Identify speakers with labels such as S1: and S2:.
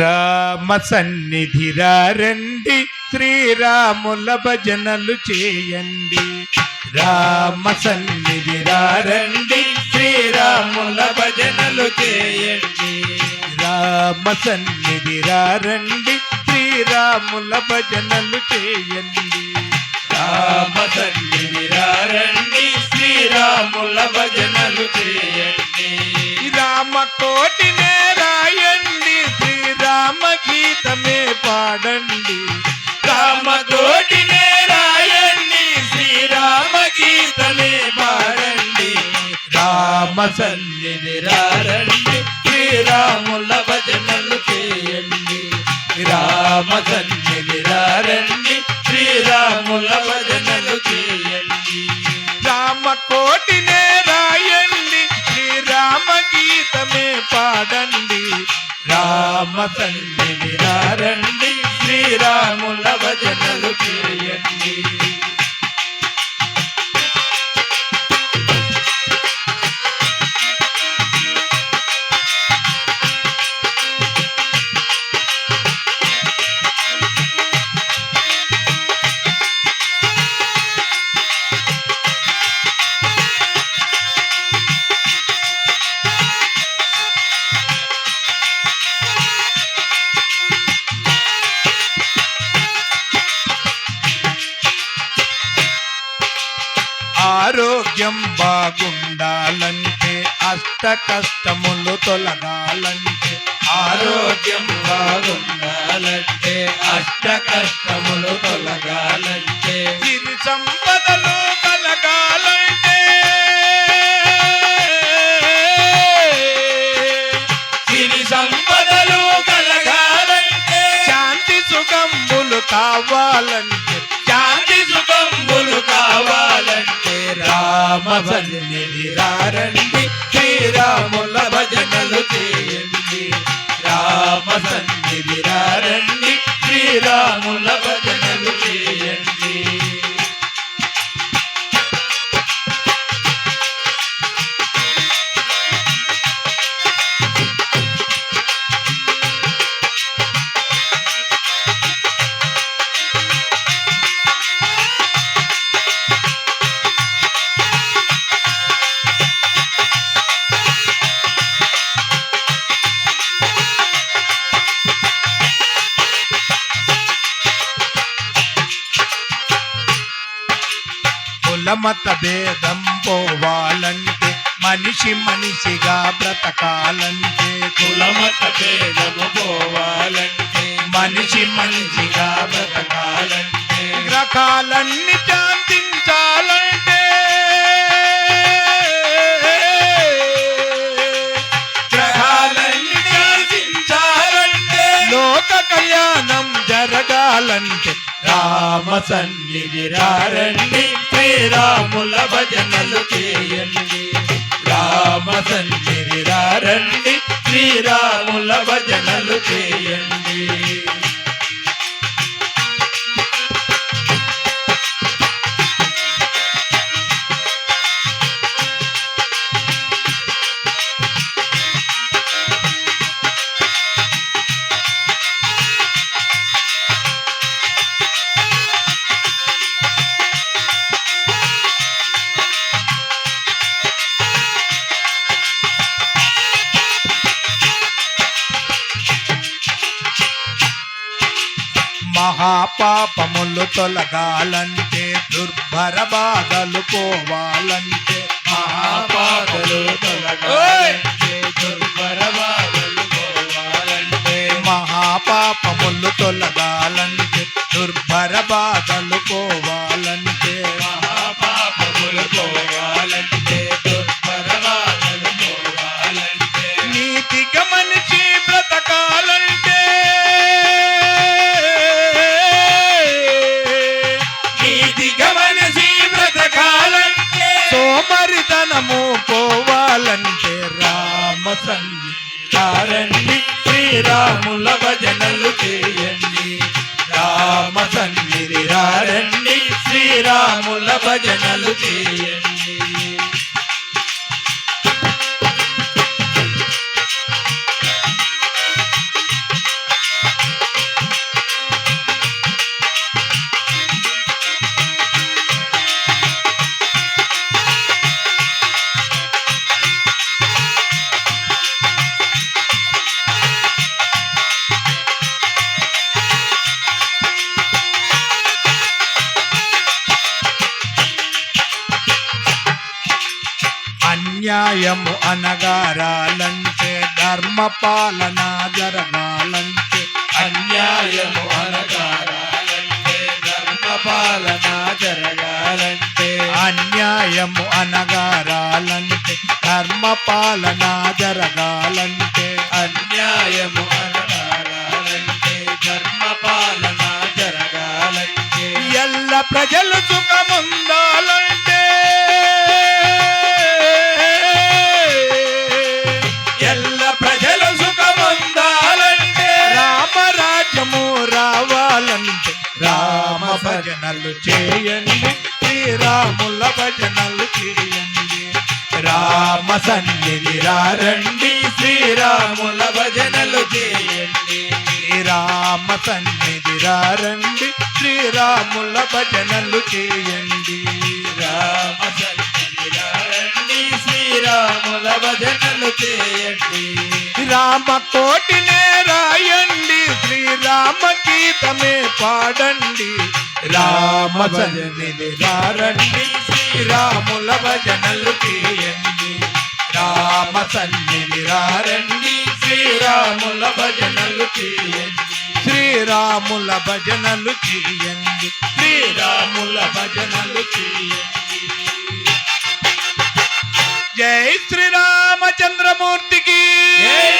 S1: రామ సన్నిధి రండి శ్రీరాముల భజనలు చేయండి. రామ సన్నిధి రండి శ్రీరాముల భజనలు చేయండి. రామ సన్నిధి రండి శ్రీరాముల భజనలు చేయండి. రామ సన్నిధి రండి శ్రీరాముల భజనలు చేయండి. రామ సన్నిధి రండి శ్రీరాముల భజనలు చేయండి. రామ సన్నిధి రండి శ్రీరాముల భజనలు చేయండి. రామ కోటినే రాయండి శ్రీరామ గీతమే పాడండి. రామ సన్నిధి రండి శ్రీరాముల భజనలు చేయండి. ఆరోగ్యం బాగుండాలంటే అష్ట కష్టములు తొలగాలంటే ఆరోగ్యం బాగుండాలంటే అష్ట కష్టములు తొలగాలంటే. సిరి సంపదలు కలగాలంటే సిరి సంపదలు కలగాలంటే శాంతి సుఖంబులు కావాలంటే రామ సన్నిధి రండి శ్రీరాముల భజనలు చేయండి. రామ సన్నిధి రండి శ్రీరాముల కులమత భేదం పోవాలంటే మనిషి మనిషిగా బ్రతకాలంటే కులమత భేదము పోవాలంటే మనిషి మనిషిగా బ్రతకాలంటే గ్రహాలన్నీ శాంతించాలంటే శాంతించాలంటే లోక కళ్యాణం జరగాలంటే రామ సన్నిధి రండి శ్రీరాముల భజనలు చేయండి. రామ సన్నిధి రండి శ్రీరాముల భజనలు చేయండి. మహాపాపములు తొలగాలంటే దుర్భర బాధలు పోవాలంటే మహాపాదలు తొలగాలంటే మనము పోవాలంటే రామ సన్నిధారండి శ్రీరాముల భజనలు చేయండి. రామ సన్నిధి రారండి శ్రీరాముల భజనలు చేయండి. న్యాయము అనగారాలంటే ధర్మ పాలన జరగాలంటే
S2: అన్యాయము అనగారాలంటే ధర్మ పాలన జరగాలంటే
S1: అన్యాయము అనగారాలంటే ధర్మ పాలన జరగాలంటే
S2: అన్యాయము అనగారాలంటే ధర్మ పాలన జరగాలంటే
S1: ఎల్ల ప్రజలు సుఖముందా రామ సన్నిధి రండి
S2: శ్రీరాముల భజనలు చేయండి.
S1: శ్రీరామ సన్నిధి రండి శ్రీరాముల భజనలు చేయండి.
S2: రామ సన్నిధి రండి శ్రీరాముల భజనలు చేయండి.
S1: రామ కోటినే రాయండి శ్రీరామ గీతమే పాడండి. రామ సన్నిధి రారండి శ్రీరాముల భజనలు చేయండి రామ సన్నిధి రారండి శ్రీరాముల భజనలు చేయండి శ్రీరాముల భజనలు చేయండి శ్రీరాముల భజనలు చేయండి జై శ్రీరామచంద్రమూర్తికి. జై